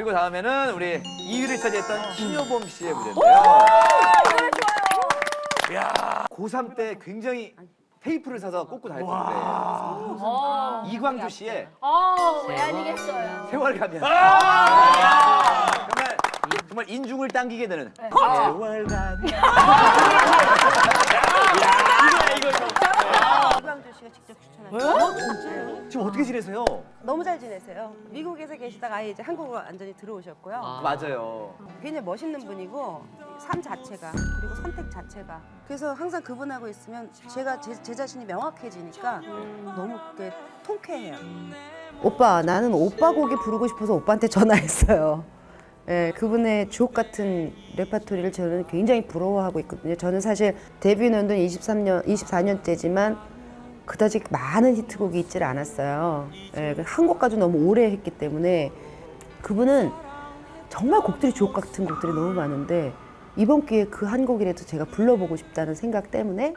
그리고 다음에는 우리 2위를 차지했던 신효범 씨의 무대인데요. 이야, 고3 때 굉장히 테이프를 사서 꽂고 다녔던 노래. 어. 이광주 씨의 어, 왜 아니겠어요. 세월 가면. 정말 정말 인중을 당기게 되는 네. 세월 가면. 이 광주 씨가 직접 추천하신 지금 어떻게 지내세요? 너무 잘 지내세요. 미국에서 계시다가 아예 이제 한국으로 완전히 들어오셨고요. 맞아요. 굉장히 멋있는 분이고 삶 자체가 그리고 선택 자체가 그래서 항상 그분하고 있으면 제가 제, 제 자신이 명확해지니까 너무 그게 통쾌해요. 오빠 나는 오빠 곡이 부르고 싶어서 오빠한테 전화했어요. 예, 그분의 주옥 같은 레파토리를 저는 굉장히 부러워하고 있거든요. 저는 사실 데뷔 연도는 23년, 24년째지만 그다지 많은 히트곡이 있질 않았어요. 예, 한 곡까지 너무 오래 했기 때문에 그분은 정말 곡들이 주옥 같은 곡들이 너무 많은데 이번 기회에 그 한 곡이라도 제가 불러보고 싶다는 생각 때문에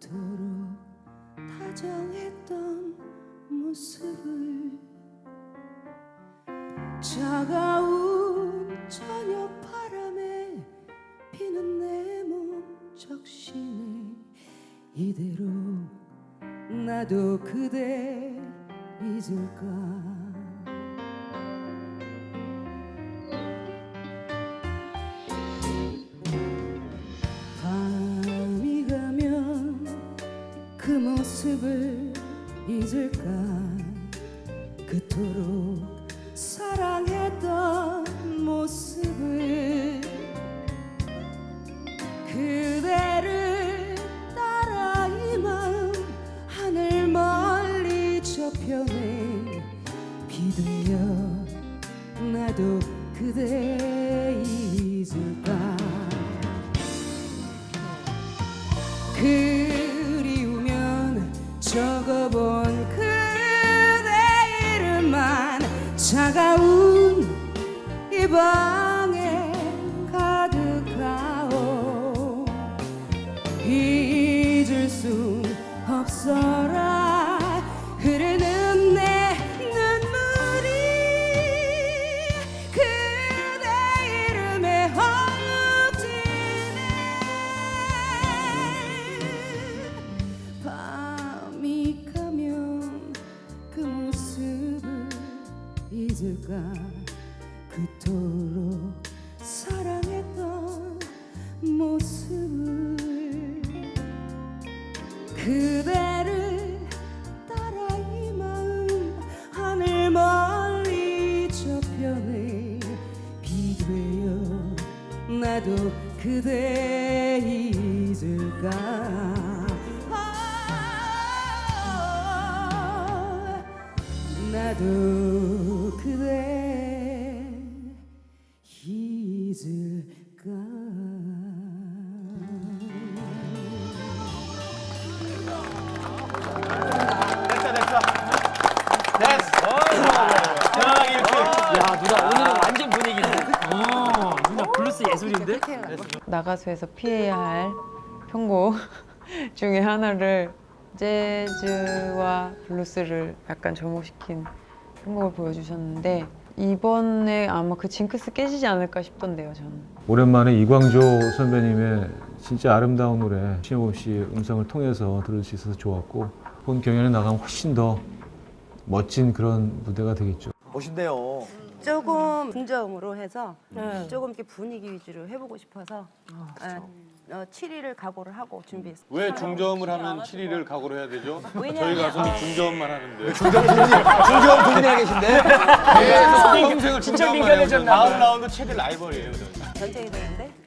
그토록 다정했던 모습을 차가운 저녁 바람에 피는 내 몸 적시네 이대로 나도 그대 잊을까 모습을 잊을까? 그토록 사랑했던 모습을 그대를 따라 이 마음 하늘 멀리 저편에 비들려 나도 그대 잊을까? 그리우면 적어본 그대 이름만 차가운 이방 잊을까? 그토록 사랑했던 모습을 그대를 따라 이 마음 하늘 멀리 저편에 비되어 나도 그대 잊을까? 아, 나도 그대 잊을까 됐어 됐어. 됐어. 자 이렇게. 야 누나 오늘은 완전 분위기네. 어 누나 블루스 예술인데? 나가수에서 피해야 할 편곡 중에 하나를 재즈와 블루스를 약간 접목시킨 편곡을 보여주셨는데 이번에 아마 그 징크스 깨지지 않을까 싶던데요 저는 오랜만에 이광조 선배님의 진짜 아름다운 노래 신호범 씨의 음성을 통해서 들을 수 있어서 좋았고 본 경연에 나가면 훨씬 더 멋진 그런 무대가 되겠죠. 멋있네요. 조금 중저음으로 해서 조금 이렇게 분위기 위주로 해보고 싶어서 예, 어, 7위를 각오를 하고 준비했어요. 왜 중저음을 하면 7위를 각오로 해야 되죠? 저희 왜냐면- 가수는 중저음만 하는데. 중저음 두 분이나 계신데. 평생을 진짜 중저음만. 다음. 라운드 최대 라이벌이에요. 전쟁이 되는데